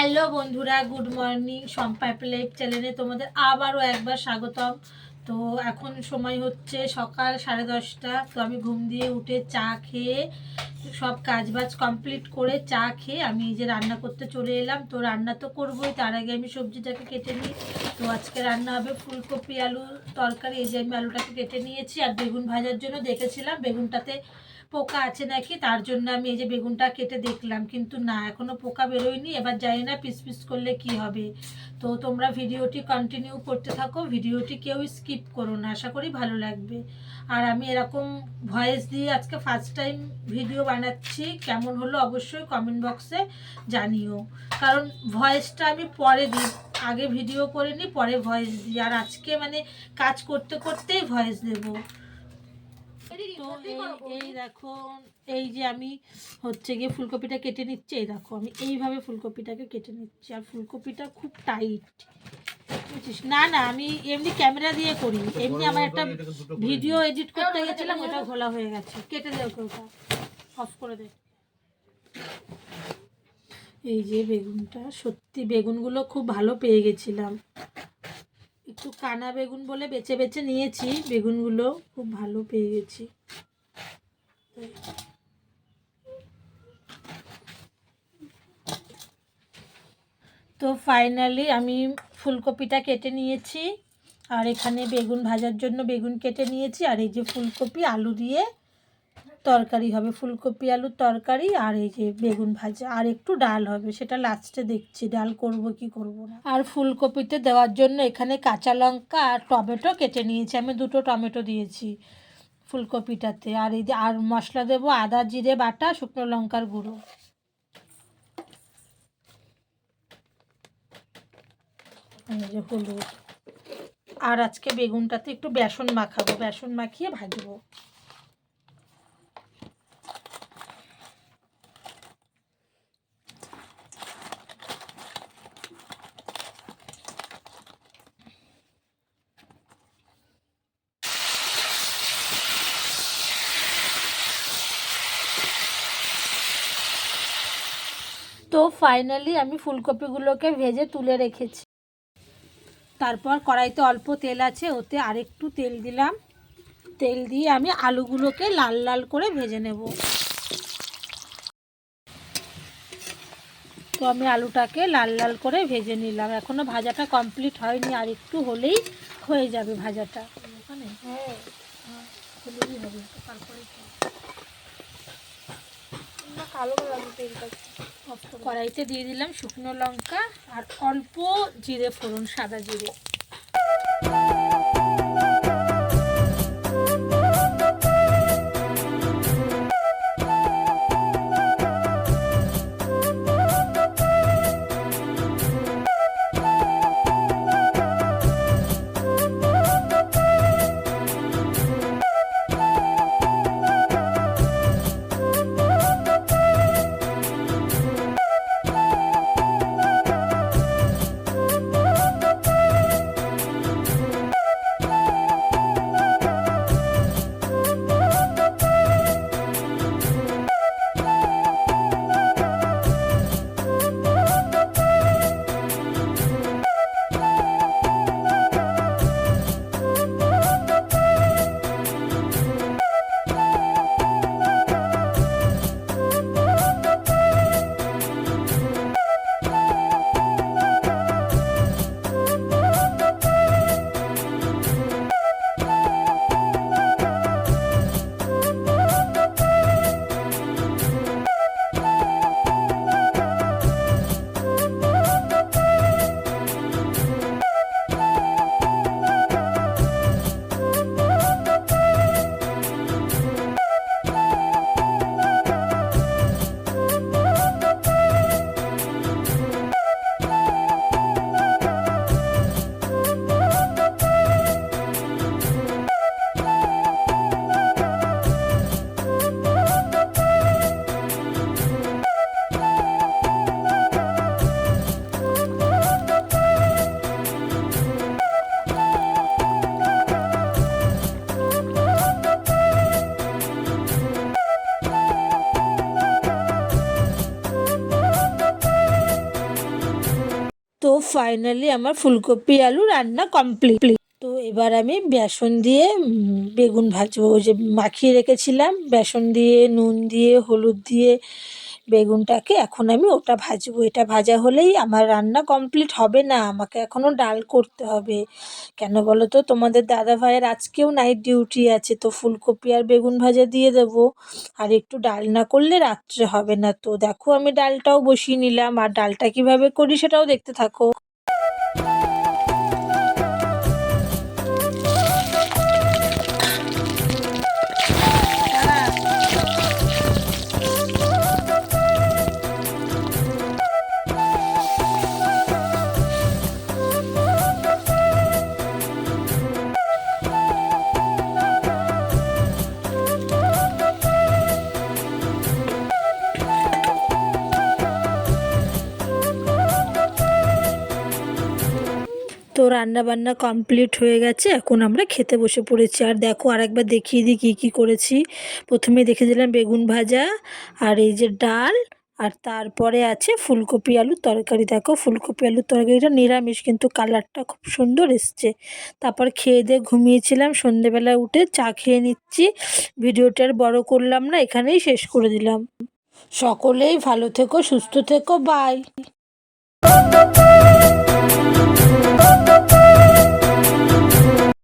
Hello বন্ধুরা, good morning. সম্পাইপ life চ্যানেলে তোমাদের আবারও একবার স্বাগতম। তো এখন সময় হচ্ছে সকাল সাড়ে দশটা। তো আমি ঘুম দিয়ে উঠে চা খেয়ে সব কাজবাজ কমপ্লিট করে চা খেয়ে আমি যে রান্না করতে চলে এলাম। তো রান্না তো করবোই, তার আগে আমি সবজিটাকে কেটে নিই। তো আজকে রান্না হবে ফুলকপি আলু তরকারি। এই যে আমি আলুটাকে কেটে নিয়েছি আর বেগুন ভাজার জন্য দেখেছিলাম। বেগুনটাতে পোকা আছে নাকি? তার জন্য আমি এই যে বেগুনটা কেটে দেখলাম, কিন্তু না, এখনও পোকা বেরোয়নি। এবার জানি না পিস পিস করলে কি হবে। তো তোমরা ভিডিওটি কন্টিনিউ করতে থাকো, ভিডিওটি কেউ স্কিপ করো না, আশা করি ভালো লাগবে। আর আমি এরকম ভয়েস দিয়ে আজকে ফার্স্ট টাইম ভিডিও বানাচ্ছি, কেমন হলো অবশ্যই কমেন্ট বক্সে জানিও। কারণ ভয়েসটা আমি পরে দিই আগে ভিডিও করে নিই পরে ভয়েস দিই। আর আজকে মানে কাজ করতে করতেই ভয়েস দেবো। তো এই- এই দেখো এই যে আমি হচ্ছে গিয়ে ফুলকপিটা কেটে নিচ্ছি এই দেখো আমি এইভাবে ফুলকপিটাকে কেটে নিচ্ছি। আর ফুলকপিটা খুব টাইট বুঝছিস? না না আমি এমনি ক্যামেরা দিয়ে করি। এমনি আমার একটা ভিডিও এডিট করতে গেছিলাম ওটা ঘোলা হয়ে গেছে। কেটে দে ওকে ওটা অফ করে দে। এই যে বেগুনটা সত্যি বেগুনগুলো খুব ভালো পেয়ে গেছিলাম। একটু কানা বেগুন বলে বেছে বেছে নিয়েছি, বেগুনগুলো খুব ভালো পেয়ে গেছি। তো ফাইনালি আমি ফুলকপিটা কেটে নিয়েছি, আর এখানে বেগুন ভাজার জন্য বেগুন কেটে নিয়েছি, আর এই যে ফুলকপি আলু দিয়ে তরকারি হবে, ফুলকপি, আলুর তরকারি আর এই যে বেগুন ভাজা আর একটু ডাল হবে, সেটা লাস্টে দেখছি, ডাল করব কি করব না। আর ফুলকপিতে দেওয়ার জন্য এখানে কাঁচা লঙ্কা আর টমেটো কেটে নিয়েছি, আমি দুটো টমেটো দিয়েছি ফুলকপিটাতে। আর এই আর মশলা দেবো আদা, জিরে, বাটা, শুকনো লঙ্কার গুঁড়ো। যে হলুদ। আর আজকে বেগুনটাতে একটু বেসন মাখাবো, বেসন মাখিয়ে ভাজবো। তো ফাইনালি আমি ফুলকপিগুলোকে ভেজে তুলে রেখেছি। তারপর কড়াইতে অল্প তেল আছে ওতে আরেকটু তেল দিলাম। তেল দিয়ে আমি আলুগুলোকে লাল লাল করে ভেজে নেব। তো আমি আলুটাকে লাল লাল করে ভেজে নিলাম। এখনও ভাজাটা কমপ্লিট হয়নি আর একটু হলেই হয়ে যাবে ভাজাটা। ওখানে হ্যাঁ। হবে তারপরে কালো তেলটা। কড়াইতে দিয়ে দিলাম শুকনো লঙ্কা আর অল্প জিরে ফোড়ন সাদা জিরে। ফাইনালি আমার ফুলকপি আলু রান্না কমপ্লিট তো এবার আমি বেসন দিয়ে বেগুন ভাজবো। যে মাখিয়ে রেখেছিলাম, বেসন দিয়ে, নুন দিয়ে, হলুদ দিয়ে বেগুনটাকে এখন আমি ওটা ভাজবো। এটা ভাজা হলেই আমার রান্না কমপ্লিট হবে না। আমাকে এখনও ডাল করতে হবে। কেন বলো তো? তোমাদের দাদা ভাইয়ের আজকেও নাইট ডিউটি আছে, তো ফুলকপি আর বেগুন ভাজা দিয়ে দেব। আর একটু ডাল না করলে রাত্রে হবে না। তো দেখো আমি ডালটাও বসিয়ে নিলাম। আর ডালটা কীভাবে করি সেটাও দেখতে থাকো। তো রান্না বান্না কমপ্লিট হয়ে গেছে, এখন আমরা খেতে বসে পড়েছি। আর দেখো, আরেকবার দেখিয়ে দিই কী কী করেছি। প্রথমে দেখে দিলাম বেগুন ভাজা, আর এই যে ডাল, আর তারপরে আছে ফুলকপি আলুর তরকারি। দেখো, ফুলকপি আলুর তরকারিটা নিরামিষ, কিন্তু কালারটা খুব সুন্দর এসছে। তারপর খেয়ে দিয়ে ঘুমিয়েছিলাম সন্ধেবেলায় উঠে চা খেয়ে নিচ্ছি। ভিডিওটা আর বড় করলাম না, এখানেই শেষ করে দিলাম। সকলেই ভালো থেকো, সুস্থ থেকো বাই